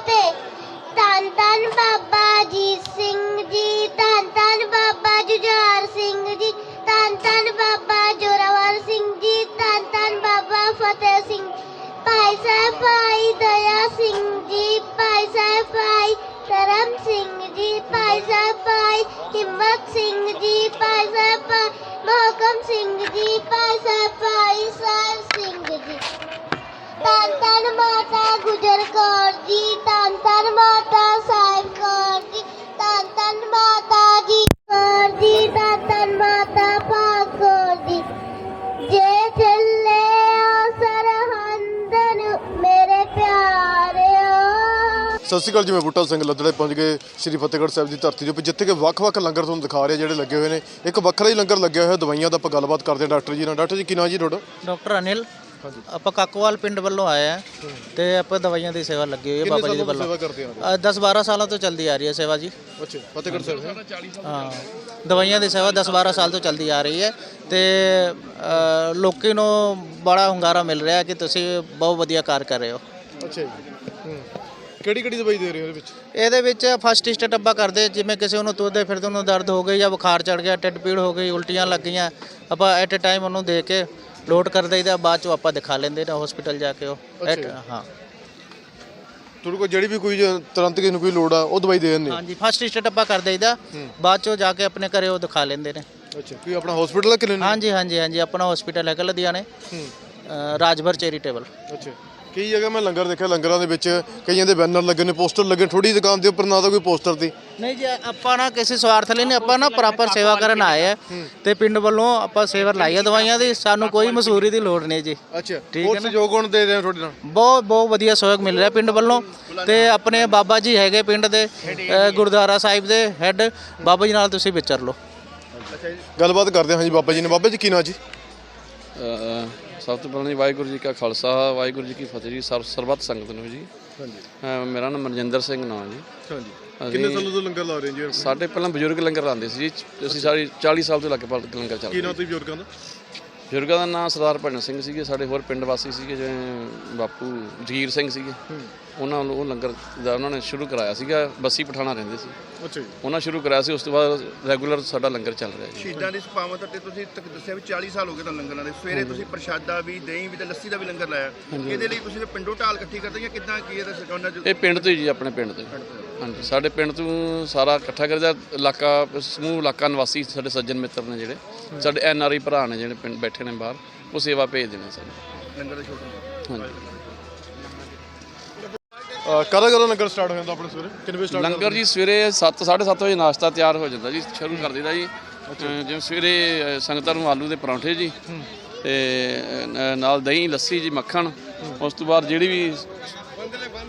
ਫਤਿਹ ਧੰਨ ਧੰਨ ਬਾਬਾ ਜੀ ਸਿੰਘ ਜੀ ਧੰਨ ਧੰਨ ਬਾਬਾ ਜੁਝਾਰ ਸਿੰਘ ਜੀ ਧੰਨ ਧੰਨ ਬਾਬਾ ਜੋਰਾਵਰ ਸਿੰਘ ਜੀ ਧੰਨ ਧੰਨ ਬਾਬਾ ਫਤਿਹ ਸਿੰਘ ਭਾਈ ਸਾਹਿਬ ਭਾਈ ਦਇਆ ਸਿੰਘ ਜੀ ਭਾਈ ਸਾਹਿਬ ਭਾਈ ਧਰਮ ਸਿੰਘ ਜੀ ਭਾਈ ਸਾਹਿਬ ਭਾਈ ਹਿੰਮਤ ਸਿੰਘ ਜੀ ਭਾਈ ਸਾਹਿਬ ਭਾਈ ਮੋਹਕਮ ਸਿੰਘ ਜੀ ਭਾਈ ਸਾਹਿਬ ਭਾਈ ਸਾਹਿਬ ਸਿੰਘ ਜੀ ਧੰਨ ਧੰਨ ਮਾਤਾ ਗੁਜਰ ਕੌਰ ਜੀ ਧੰਨ ਧੰਨ ਮਾਤਾ ਸਾਹਿਬ ਕੌਰ ਜੀ ਧੰਨ ਧੰਨ ਮਾਤਾ ਜੀ ਕੌਰ ਜੀ ਧੰਨ ਧੰਨ ਮਾਤਾ ਭਾਗ ਕੌਰ ਜੀ। ਜੇ ਚੱਲੇ ਸਰਹੰਦ ਨੂੰ ਮੇਰੇ ਪਿਆਰਿਓ। ਸਤਿ ਸ਼੍ਰੀ ਅਕਾਲ ਜੀ ਮੈਂ ਬੂਟਾ ਸਿੰਘ ਲੱਦੜੇ ਪਹੁੰਚ ਗਏ ਸ੍ਰੀ ਫਤਿਹਗੜ੍ਹ ਸਾਹਿਬ ਦੀ ਧਰਤੀ ਦੇ ਉੱਪਰ ਜਿੱਥੇ ਕਿ ਵੱਖ-ਵੱਖ ਲੰਗਰ ਤੁਹਾਨੂੰ ਦਿਖਾ ਰਹੇ ਜਿਹੜੇ ਲੱਗੇ ਹੋਏ ਨੇ। ਇੱਕ ਵੱਖਰਾ ਹੀ ਲੰਗਰ ਲੱਗਿਆ ਹੋਇਆ ਦਵਾਈਆਂ ਦਾ ਆਪਾਂ ਗੱਲਬਾਤ ਕਰਦੇ ਹਾਂ ਡਾਕਟਰ ਜੀ ਨਾਲ। ਡਾਕਟਰ ਜੀ ਕੀ ਨਾਂ ਜੀ ਤੁਹਾਡਾ? ਡਾਕਟਰ ਅਨਿਲ। ਆਪਾਂ ਕਾਕੋਵਾਲ ਪਿੰਡ ਵੱਲੋਂ ਆਏ ਆ ਤੇ ਆਪਾਂ ਦਵਾਈਆਂ ਦੀ ਸੇਵਾ ਲੱਗੀ ਹੋਈ ਹੈ ਬਾਬਾ ਜੀ ਦੇ ਵੱਲੋਂ। ਸੇਵਾ ਕਰਦੇ ਆ 10 12 ਸਾਲਾਂ ਤੋਂ ਚੱਲਦੀ ਆ ਰਹੀ ਹੈ ਸੇਵਾ ਜੀ। ਅੱਛਾ ਫਤਿਹਗੜ੍ਹ ਸਾਹਿਬ ਹੈ ਹਾਂ। ਦਵਾਈਆਂ ਦੀ ਸੇਵਾ 10 12 ਸਾਲ ਤੋਂ ਚੱਲਦੀ ਆ ਰਹੀ ਹੈ ਤੇ ਲੋਕੀ ਨੂੰ ਬੜਾ ਹੁੰਗਾਰਾ ਮਿਲ ਰਿਹਾ ਕਿ ਤੁਸੀਂ ਬਹੁਤ ਵਧੀਆ ਕਾਰ ਕਰ ਰਹੇ ਹੋ। ਅੱਛਾ ਜੀ। ਹੂੰ। ਕਿਹੜੀ ਕਿਹੜੀ ਦਵਾਈ ਦੇ ਰਹੇ ਹੋ ਇਹਦੇ ਵਿੱਚ? ਇਹਦੇ ਵਿੱਚ ਫਸਟ ਸਟੇਟ ਡੱਬਾ ਕਰਦੇ ਜਿਵੇਂ ਕਿਸੇ ਨੂੰ ਤੁਰਦੇ ਫਿਰਦੇ ਨੂੰ ਦਰਦ ਹੋ ਗਈ ਜਾਂ ਬੁਖਾਰ ਚੜ ਗਿਆ ਢਿੱਡ ਪੀੜ ਹੋ ਗਈ ਉਲਟੀਆਂ ਲੱਗ ਗਈਆਂ ਆਪਾਂ ਐਟ ਅ ਟਾਈਮ ਉਹਨੂੰ ਦੇ ਕੇ ਲੋਡ ਕਰ ਦਈਦਾ ਬਾਅਦ ਚੋਂ ਆਪਾਂ ਦਿਖਾ ਲੈਂਦੇ ਨੇ ਹਸਪੀਟਲ ਜਾ ਕੇ ਉਹ। ਅੱਛਾ। ਹਾਂ। ਤੁਹਾਡੇ ਕੋਲ ਜਿਹੜੀ ਵੀ ਕੋਈ ਜ- ਤੁਰੰਤ ਕਿਸੇ ਨੂੰ ਕੋਈ ਲੋੜ ਆ ਉਹ ਦਵਾਈ ਦੇ ਦਿੰਦੇ ਆ ਹਾਂਜੀ ਫਸਟ ਸਟੇਟ ਆਪਾਂ ਕਰ ਦਈਦਾ ਬਾਅਦ ਚੋਂ ਜਾ ਕੇ ਆਪਣੇ ਘਰੇ ਉਹ ਦਿਖਾ ਲੈਂਦੇ ਨੇ। ਅੱਛਾ ਕੋਈ ਆਪਣਾ ਹਸਪੀਟਲ ਹੈ ਕਲੀਨਿਕ ਹਾਂਜੀ ਹਾਂਜੀ ਹਾਂਜੀ ਆਪਣਾ ਹਸਪੀਟਲ ਹੈਗਾ ਲੁਧਿਆਣੇ। ਹੂੰ। ਅ, ਰਾਜਭਰ ਚੈਰੀਟੇਬਲ। ਅੱਛਾ। ਕਈ ਜਗ੍ਹਾ ਮੈਂ ਲੰਗਰ ਦੇਖਿਆ ਲੰਗਰਾਂ ਦੇ ਵਿੱਚ ਕਈਆਂ ਦੇ ਬੈਨਰ ਲੱਗੇ ਨੇ ਪੋਸਟਰ ਲੱਗੇ ਥੋੜੀ ਦੁਕਾਨ ਦੇ ਉੱਪਰ ਨਾ ਤਾਂ ਕੋਈ ਪੋਸਟਰ ਦੀ। ਨਹੀਂ ਜੀ ਆਪਾਂ ਨਾ ਕਿਸੇ ਸਵਾਰਥ ਲਈ ਨਹੀਂ ਆਪਾਂ ਨਾ ਪ੍ਰੋਪਰ ਸੇਵਾ ਕਰਨ ਆਏ ਆ ਤੇ ਪਿੰਡ ਵੱਲੋਂ ਆਪਾਂ ਸੇਵਾ ਲਾਈ ਆ ਦਵਾਈਆਂ ਦੀ ਸਾਨੂੰ ਕੋਈ ਮਸੂਰੀ ਦੀ ਲੋੜ ਨਹੀਂ ਜੀ। ਅੱਛਾ ਠੀਕ ਹੈ ਨਾ? ਸਹਿਯੋਗ ਹੁਣ ਦੇ ਰਹੇ ਆ ਤੁਹਾਡੇ ਨਾਲ? ਬਹੁਤ ਬਹੁਤ ਵਧੀਆ ਸਹਿਯੋਗ ਮਿਲ ਰਿਹਾ ਪਿੰਡ ਵੱਲੋਂ ਤੇ ਆਪਣੇ ਬਾਬਾ ਜੀ ਹੈਗੇ ਪਿੰਡ ਦੇ ਗੁਰਦੁਆਰਾ ਸਾਹਿਬ ਦੇ ਹੈੱਡ ਬਾਬਾ ਜੀ ਨਾਲ ਤੁਸੀਂ ਵਿਚਰ ਲਓ। ਗੱਲਬਾਤ ਕਰਦੇ ਹਾਂ ਜੀ ਬਾਬਾ ਜੀ ਨੇ ਬਾਬਾ ਜੀ ਕੀ ਨਾਂ ਜੀ? ਅ, ਸਭ ਤੋਂ ਪਹਿਲਾਂ ਜੀ ਵਾਹਿਗੁਰੂ ਜੀ ਕਾ ਖਾਲਸਾ ਵਾਹਿਗੁਰੂ ਜੀ ਕੀ ਫਤਿਹ ਜੀ ਸਰਬ ਸਰਬੱਤ ਸੰਗਤ ਨੂੰ ਜੀ। ਹਾਂਜੀ। ਮੇਰਾ ਨਾਮ ਮਨਜਿੰਦਰ ਸਿੰਘ ਨਾਮ ਜੀ। ਹਾਂਜੀ। ਕਿੰਨੇ ਸਾਲਾਂ ਤੋਂ ਲੰਗਰ ਲਾ ਰਹੇ ਜੀ? ਸਾਡੇ ਪਹਿਲਾਂ ਬਜ਼ੁਰਗ ਲੰਗਰ ਲਾਉਂਦੇ ਸੀ ਜੀ। ਅਸੀਂ ਸਾਰੀ 40 ਸਾਲ ਤੋਂ ਲਗਭਗ ਲੰਗਰ ਕੀ ਚੱਲਦੇ ਨਾਂ ਤੁਸੀਂ ਬਜ਼ੁਰਗਾਂ ਦਾ? ਬਜ਼ੁਰਗਾਂ ਦਾ ਨਾਮ ਸਰਦਾਰ ਭਜਨ ਸਿੰਘ ਸੀਗੇ ਸਾਡੇ ਹੋਰ ਪਿੰਡ ਵਾਸੀ ਸੀਗੇ ਜਿਵੇਂ ਬਾਪੂ ਜਗੀਰ ਸਿੰਘ ਸੀਗੇ। ਉਹਨਾਂ ਵੱਲੋਂ ਉਹ ਲੰਗਰ ਦਾ ਉਹਨਾਂ ਨੇ ਸ਼ੁਰੂ ਕਰਾਇਆ ਸੀਗਾ ਬੱਸੀ ਪਠਾਣਾ ਰਹਿੰਦੇ ਸੀ। ਅੱਛਾ ਜੀ। ਉਹਨਾਂ ਸ਼ੁਰੂ ਕਰਾਇਆ ਸੀ ਉਸ ਤੋਂ ਬਾਅਦ ਰੈਗੂਲਰ ਸਾਡਾ ਲੰਗਰ ਚੱਲ ਰਿਹਾ ਜੀ। ਸ਼ਹੀਦਾਂ ਦੀ ਸਪਾਵਤ ਤੇ ਤੁਸੀਂ ਤੱਕ ਦੱਸਿਆ ਵੀ 40 ਸਾਲ ਹੋ ਗਏ ਤੁਹਾਨੂੰ ਲੰਗਰਾਂ ਦੇ। ਸਵੇਰੇ ਤੁਸੀਂ ਪ੍ਰਸ਼ਾਦਾ ਵੀ ਦਹੀਂ ਵੀ ਤੇ ਲੱਸੀ ਦਾ ਵੀ ਲੰਗਰ ਲਾਇਆ। ਇਹਦੇ ਲਈ ਤੁਸੀਂ ਪਿੰਡੋਂ ਢਾਲ ਇਕੱਠੀ ਕਰਦੇ ਜਾਂ ਕਿੱਦਾਂ ਕੀ ਇਹਦਾ ਸਿਕਾਉਣਾ ਇਹ ਪਿੰਡ ਤੋਂ ਹੀ ਜੀ ਆਪਣੇ ਪਿੰਡ ਤੋਂ। ਹਾਂਜੀ ਸਾਡੇ ਪਿੰਡ ਤੋਂ ਸਾਰਾ ਇਕੱਠਾ ਕਰਦਾ ਇਲਾਕਾ ਸਮੂਹ ਇਲਾਕਾ ਨਿਵਾਸੀ ਸਾਡੇ ਸੱਜਣ ਮਿੱਤਰ ਨੇ ਜਿਹੜੇ। ਸਾਡੇ ਐਨ ਆਰ ਆਈ ਭਰਾ ਨੇ ਜਿਹੜੇ ਪਿੰਡ ਬੈਠੇ ਨੇ ਬਾਹਰ ਉਹ ਸੇਵਾ ਭੇਜਦੇ ਨੇ ਸਾਨੂੰ। ਲੰਗਰ ਦਾ ਛੋਟਾ ਹਾਂਜੀ। ਕਦੋਂ ਕਦੋਂ ਲੰਗਰ ਸਟਾਰਟ ਹੋ ਜਾਂਦਾ ਆਪਣੇ ਸਵੇਰੇ? ਕਿੰਨੇ ਵਜੇ ਸਟਾਰਟ ਲੰਗਰ ਜੀ ਸਵੇਰੇ 7 7:30 ਵਜੇ ਨਾਸ਼ਤਾ ਤਿਆਰ ਹੋ ਜਾਂਦਾ ਜੀ ਸ਼ੁਰੂ ਕਰ ਦਿੰਦਾ ਜੀ। ਜਿਵੇਂ ਸਵੇਰੇ ਸੰਗਤਾਂ ਨੂੰ ਆਲੂ ਦੇ ਪਰੌਂਠੇ ਜੀ ਤੇ ਨਾਲ ਦਹੀਂ ਲੱਸੀ ਜੀ ਮੱਖਣ ਉਸ ਤੋਂ ਬਾਅਦ ਜਿਹੜੀ ਵੀ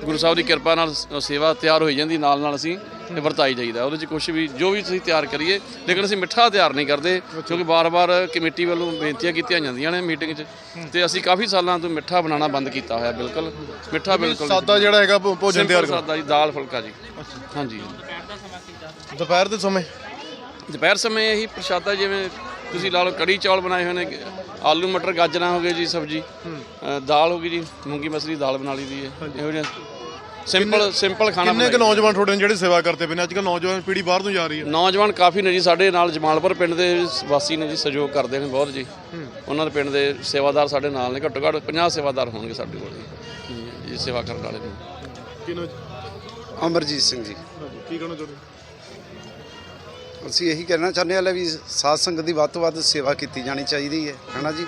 ਗੁਰੂ ਸਾਹਿਬ ਦੀ ਕਿਰਪਾ ਨਾਲ ਸੇਵਾ ਤਿਆਰ ਹੋਈ ਜਾਂਦੀ ਨਾਲ ਨਾਲ ਅਸੀਂ ਵਰਤਾਈ ਜਾਈਦਾ ਉਹਦੇ ਚ ਕੁਝ ਵੀ ਜੋ ਵੀ ਤੁਸੀਂ ਤਿਆਰ ਕਰੀਏ ਲੇਕਿਨ ਅਸੀਂ ਮਿੱਠਾ ਤਿਆਰ ਨਹੀਂ ਕਰਦੇ ਕਿਉਂਕਿ ਬਾਰ-ਬਾਰ ਕਮੇਟੀ ਵੱਲੋਂ ਬੇਨਤੀਆਂ ਕੀਤੀਆਂ ਜਾਂਦੀਆਂ ਨੇ ਮੀਟਿੰਗ 'ਚ। ਤੇ ਅਸੀਂ ਕਾਫੀ ਸਾਲਾਂ ਤੋਂ ਮਿੱਠਾ ਬਣਾਉਣਾ ਬੰਦ ਕੀਤਾ ਹੋਇਆ ਬਿਲਕੁਲ। ਮਿੱਠਾ ਬਿਲਕੁਲ ਸਾਦਾ ਜਿਹੜਾ ਹੈਗਾ ਭੋਜਨ ਤਿਆਰ ਸਾਦਾ ਜੀ ਦਾਲ ਫੁਲਕਾ ਜੀ। ਹਾਂਜੀ ਦੁਪਹਿਰ ਦੇ ਸਮੇਂ? ਦੁਪਹਿਰ ਸਮੇਂ ਇਹੀ ਪ੍ਰਸ਼ਾਦਾ ਜਿਵੇਂ ਤੁਸੀਂ ਲਾ ਲਓ ਕੜੀ ਚੌਲ ਬਣਾਏ ਹੋਏ ਨੇ ਆਲੂ ਮਟਰ ਗਾਜਰਾਂ ਹੋ ਗਏ ਜੀ ਸਬਜੀ। ਦਾਲ ਹੋ ਗਈ ਜੀ ਮੂੰਗੀ ਮਸਰੀ ਦਾਲ ਬਣਾ ਲਈ ਦੀ ਹੈ। ਇਹੋ ਜਿਹਾ ਸਿੰਪਲ ਸਿੰਪਲ ਖਾਣਾ ਕਿੰਨੇ ਕੁ ਨੌਜਵਾਨ ਤੁਹਾਡੇ ਨੇ ਜਿਹੜੇ ਸੇਵਾ ਕਰਦੇ ਪਏ ਨੇ? ਅੱਜ ਕੱਲ੍ਹ ਨੌਜਵਾਨ ਪੀੜ੍ਹੀ ਬਾਹਰ ਨੂੰ ਜਾ ਰਹੀ ਹੈ। ਨੌਜਵਾਨ ਕਾਫੀ ਨੇ ਜੀ ਸਾਡੇ ਨਾਲ ਜਮਾਲਪੁਰ ਪਿੰਡ ਦੇ ਵਾਸੀ ਨੇ ਜੀ ਸਹਿਯੋਗ ਕਰਦੇ ਨੇ ਬਹੁਤ ਜੀ। ਉਹਨਾਂ ਦੇ ਪਿੰਡ ਦੇ ਸੇਵਾਦਾਰ ਸਾਡੇ ਨਾਲ ਨੇ ਘੱਟੋ ਘੱਟ 50 ਸੇਵਾਦਾਰ ਹੋਣਗੇ ਸਾਡੇ ਕੋਲ ਜੀ। ਜੀ ਸੇਵਾ ਕਰਨ ਵਾਲੇ ਨੇ। ਕਿਹਨਾਂ ਅਮਰਜੀਤ ਸਿੰਘ ਜੀ। ਕੀ ਕਹਿਣਾ ਚਾਹੁੰਦੇ ਅਸੀਂ ਇਹੀ ਕਹਿਣਾ ਚਾਹੁੰਦੇ ਹਾਂ ਲੈ ਵੀ ਸਾਧ ਸੰਗਤ ਦੀ ਵੱਧ ਤੋਂ ਵੱਧ ਸੇਵਾ ਕੀਤੀ ਜਾਣੀ ਚਾਹੀਦੀ ਹੈ ਹੈਨਾ ਜੀ?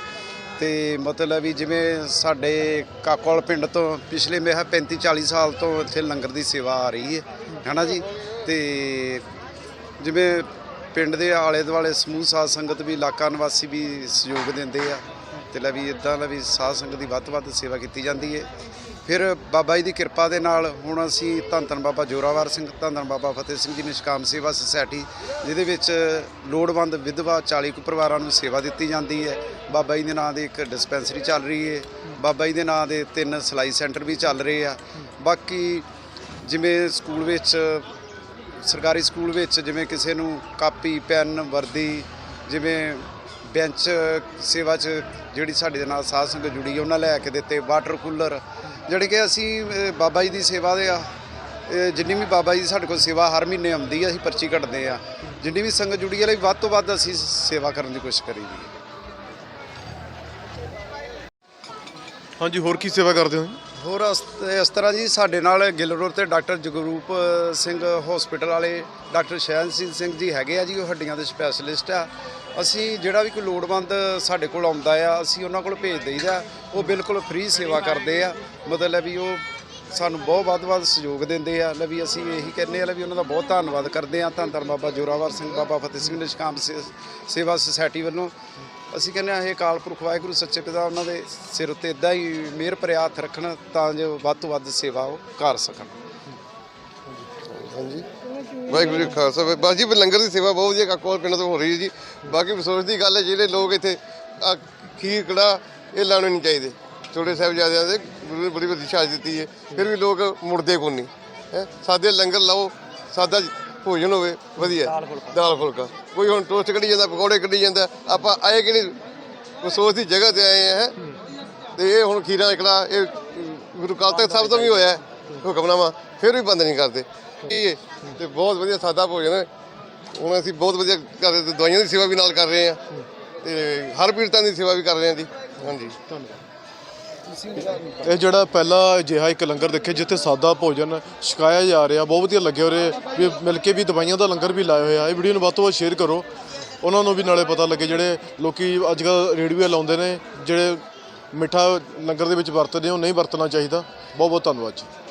ਤੇ ਮਤਲਬ ਵੀ ਜਿਵੇਂ ਸਾਡੇ ਕਾਕੋਲ ਪਿੰਡ ਤੋਂ ਪਿਛਲੇ ਮੇਹਾ 35 40 ਸਾਲ ਤੋਂ ਇੱਥੇ ਲੰਗਰ ਦੀ ਸੇਵਾ ਆ ਰਹੀ ਹੈ, ਹੈਨਾ ਜੀ? ਤੇ ਜਿਵੇਂ ਪਿੰਡ ਦੇ ਆਲੇ ਦੁਆਲੇ ਸਮੂਹ ਸਾਧ ਸੰਗਤ ਵੀ ਇਲਾਕਾ ਨਿਵਾਸੀ ਵੀ ਸਹਿਯੋਗ ਦਿੰਦੇ ਆ, ਤੇ ਲੈ ਵੀ ਇਦਾਂ ਦਾ ਵੀ ਸਾਧ ਸੰਗਤ ਦੀ ਵੱਧ ਤੋਂ ਵੱਧ ਸੇਵਾ ਕੀਤੀ ਜਾਂਦੀ ਹੈ। ਫਿਰ ਬਾਬਾ ਜੀ ਦੀ ਕਿਰਪਾ ਦੇ ਨਾਲ ਹੁਣ ਅਸੀਂ ਧੰਨ ਧੰਨ ਬਾਬਾ ਜੋਰਾਵਰ ਸਿੰਘ, ਧੰਨ ਧੰਨ ਬਾਬਾ ਫਤਿਹ ਸਿੰਘ ਜੀ ਨਿਸ਼ਕਾਮ ਸੇਵਾ ਸੁਸਾਇਟੀ, ਜਿਹਦੇ ਵਿੱਚ ਲੋੜਵੰਦ ਵਿਧਵਾ 40 ਕੁ ਪਰਿਵਾਰਾਂ ਨੂੰ ਸੇਵਾ ਦਿੱਤੀ ਜਾਂਦੀ ਹੈ। ਬਾਬਾ ਜੀ ਦੇ ਨਾਂ ਦੀ ਇੱਕ ਡਿਸਪੈਂਸਰੀ ਚੱਲ ਰਹੀ ਹੈ। ਬਾਬਾ ਜੀ ਦੇ ਨਾਂ ਦੇ ਤਿੰਨ ਸਿਲਾਈ ਸੈਂਟਰ ਵੀ ਚੱਲ ਰਹੇ ਆ। ਬਾਕੀ ਜਿਵੇਂ ਸਕੂਲ ਵਿੱਚ, ਸਰਕਾਰੀ ਸਕੂਲ ਵਿੱਚ ਜਿਵੇਂ ਕਿਸੇ ਨੂੰ ਕਾਪੀ, ਪੈਨ, ਵਰਦੀ, ਜਿਵੇਂ ਬੈਂਚ ਸੇਵਾ 'ਚ ਜਿਹੜੀ ਸਾਡੇ ਨਾਲ ਸਾਧ ਸੰਗਤ ਜੁੜੀ ਹੈ, ਉਹਨਾਂ ਲੈ ਕੇ ਦਿੱਤੇ, ਵਾਟਰ ਕੂਲਰ ਜਿਹੜੇ ਕਿ ਅਸੀਂ ਅ, ਬਾਬਾ ਜੀ ਦੀ ਸੇਵਾ ਦੇ ਆ। ਜਿੰਨੀ ਵੀ ਬਾਬਾ ਜੀ ਸਾਡੇ ਕੋਲ ਸੇਵਾ ਹਰ ਮਹੀਨੇ ਆਉਂਦੀ ਆ ਅਸੀਂ ਪਰਚੀ ਕੱਟਦੇ ਆ। ਜਿੰਨੀ ਵੀ ਸੰਗਤ ਜੁੜੀ ਹੈ ਲਈ ਵੱਧ ਤੋਂ ਵੱਧ ਅਸੀਂ ਸੇਵਾ ਕਰਨ ਦੀ ਕੋਸ਼ਿਸ਼ ਕਰੀਦੀ ਹੈ ਹਾਂਜੀ ਹੋਰ ਕੀ ਸੇਵਾ ਕਰਦੇ ਹੋ? ਹੋਰ ਇਸ ਇਸ ਤਰ੍ਹਾਂ ਜੀ ਸਾਡੇ ਨਾਲ ਗਿੱਲ ਰੋਡ ਤੇ ਡਾਕਟਰ ਜਗਰੂਪ ਸਿੰਘ ਹਸਪੀਟਲ ਵਾਲੇ ਡਾਕਟਰ ਸ਼ਹਿਨਸੀਨ ਸਿੰਘ ਜੀ ਹੈਗੇ ਆ ਜੀ ਉਹ ਹੱਡੀਆਂ ਦੇ ਸਪੈਸ਼ਲਿਸਟ ਆ। ਅਸੀਂ ਜਿਹੜਾ ਵੀ ਕੋਈ ਲੋੜਵੰਦ ਸਾਡੇ ਕੋਲ ਆਉਂਦਾ ਆ, ਅਸੀਂ ਉਹਨਾਂ ਕੋਲ ਭੇਜ ਦਈਦਾ ਉਹ ਬਿਲਕੁਲ ਫ੍ਰੀ ਸੇਵਾ ਕਰਦੇ ਆ। ਮਤਲਬ ਵੀ ਉਹ ਸਾਨੂੰ ਬਹੁਤ ਵੱਧ ਵੱਧ ਸਹਿਯੋਗ ਦਿੰਦੇ ਆ। ਲੈ ਵੀ ਅਸੀਂ ਇਹੀ ਕਹਿੰਦੇ ਆ, ਲੈ ਵੀ ਉਹਨਾਂ ਦਾ ਬਹੁਤ ਧੰਨਵਾਦ ਕਰਦੇ ਆ। ਧੰਨ ਧੰਨ ਬਾਬਾ ਜੋਰਾਵਰ ਸਿੰਘ, ਬਾਬਾ ਫਤਿਹ ਸਿੰਘ ਨਿਸ਼ਕਾਮ ਸੇ- ਸੇਵਾ ਸੁਸਾਇਟੀ ਵੱਲੋਂ। ਅਸੀਂ ਕਹਿੰਦੇ ਆ, ਇਹ ਅਕਾਲ ਪੁਰਖ ਵਾਹਿਗੁਰੂ, ਸੱਚੇ ਪਿਤਾ ਉਹਨਾਂ ਦੇ ਸਿਰ ਉੱਤੇ ਇਦਾਂ ਹੀ ਮਿਹਰ ਭਰਿਆ ਹੱਥ ਰੱਖਣ ਤਾਂ ਜੋ ਵੱਧ ਤੋਂ ਵੱਧ ਸੇਵਾ ਉਹ ਕਰ ਸਕਣ। ਹਾਂਜੀ। ਵਾਹਿਗੁਰੂ ਜੀ ਕਾ ਖਾਲਸਾ ਬਸ ਜੀ ਲੰਗਰ ਦੀ ਸੇਵਾ ਬਹੁਤ ਵਧੀਆ ਕਾਕੋਲ ਪਿੰਡ ਤੋਂ ਹੋ ਰਹੀ ਹੈ ਜੀ। ਬਾਕੀ ਅਫਸੋਸ ਦੀ ਗੱਲ ਹੈ ਜਿਹੜੇ ਲੋਕ ਇੱਥੇ ਆਹ ਖੀਰ ਕੜਾ ਇਹ ਲਾਉਣੇ ਨਹੀਂ ਚਾਹੀਦੇ। ਛੋਟੇ ਸਾਹਿਬਜ਼ਾਦਿਆਂ ਦੇ ਗੁਰੂ ਨੇ ਬੜੀ ਵੱਡੀ ਸ਼ਹਾਦਤ ਦਿੱਤੀ ਹੈ। ਫਿਰ ਵੀ ਲੋਕ ਮੁੜਦੇ ਕੋਈ ਨਹੀਂ। ਹੈ ਸਾਦੇ ਲੰਗਰ ਲਾਓ ਸਾਦਾ ਭੋਜਨ ਹੋਵੇ ਵਧੀਆ। ਦਾਲ ਫੁਲਕਾ। ਕੋਈ ਹੁਣ ਟੋਸਟ ਕੱਢੀ ਜਾਂਦਾ ਪਕੌੜੇ ਕੱਢੀ ਜਾਂਦਾ ਆਪਾਂ ਆਏ ਕਿ ਨਹੀਂ ਅਫਸੋਸ ਦੀ ਜਗ੍ਹਾ ਤੇ ਆਏ ਆ ਤੇ ਇਹ ਹੁਣ ਖੀਰਾਂ ਇਕੜਾ ਇਹ ਗੁਰੂ ਕਾਲ ਤਖਤ ਸਾਹਿਬ ਤੋਂ ਵੀ ਹੋਇਆ ਹੈ ਹੁਕਮਨਾਮਾ ਫਿਰ ਵੀ ਬੰਦ ਨਹੀਂ ਕਰਦੇ। ਇਹ ਤੇ ਬਹੁਤ ਵਧੀਆ ਸਾਦਾ ਭੋਜਨ ਹੈ। ਹੁਣ ਅਸੀਂ ਬਹੁਤ ਵਧੀਆ ਕਰ ਰਹੇ ਤੇ ਦਵਾਈਆਂ ਦੀ ਸੇਵਾ ਵੀ ਨਾਲ ਕਰ ਰਹੇ ਆ ਤੇ ਹਰ ਪੀੜਤਾਂ ਦੀ ਸੇਵਾ ਵੀ ਕਰ ਰਹੇ ਆ ਜੀ। ਹਾਂਜੀ। ਇਹ ਜਿਹੜਾ ਪਹਿਲਾ ਅਜਿਹਾ ਇੱਕ ਲੰਗਰ ਦੇਖੇ ਜਿੱਥੇ ਸਾਦਾ ਭੋਜਨ ਛਕਾਇਆ ਜਾ ਰਿਹਾ, ਬਹੁਤ ਵਧੀਆ ਲੱਗਿਆ ਉਰੇ। ਵੀ ਮਿਲ ਕੇ ਵੀ ਦਵਾਈਆਂ ਦਾ ਲੰਗਰ ਵੀ ਲਾਇਆ ਹੋਇਆ। ਇਹ ਵੀਡੀਓ ਨੂੰ ਵੱਧ ਤੋਂ ਵੱਧ ਸ਼ੇਅਰ ਕਰੋ। ਉਹਨਾਂ ਨੂੰ ਵੀ ਨਾਲੇ ਪਤਾ ਲੱਗੇ ਜਿਹੜੇ ਲੋਕੀ ਅੱਜ ਕੱਲ੍ਹ ਰੇਡੀਓ ਲਾਉਂਦੇ ਨੇ, ਜਿਹੜੇ ਮਿੱਠਾ ਲੰਗਰ ਦੇ ਵਿੱਚ ਵਰਤਦੇ ਉਹ ਨਹੀਂ ਵਰਤਣਾ ਚਾਹੀਦਾ। ਬਹੁਤ ਬਹੁਤ ਧੰਨਵਾਦ ਜੀ।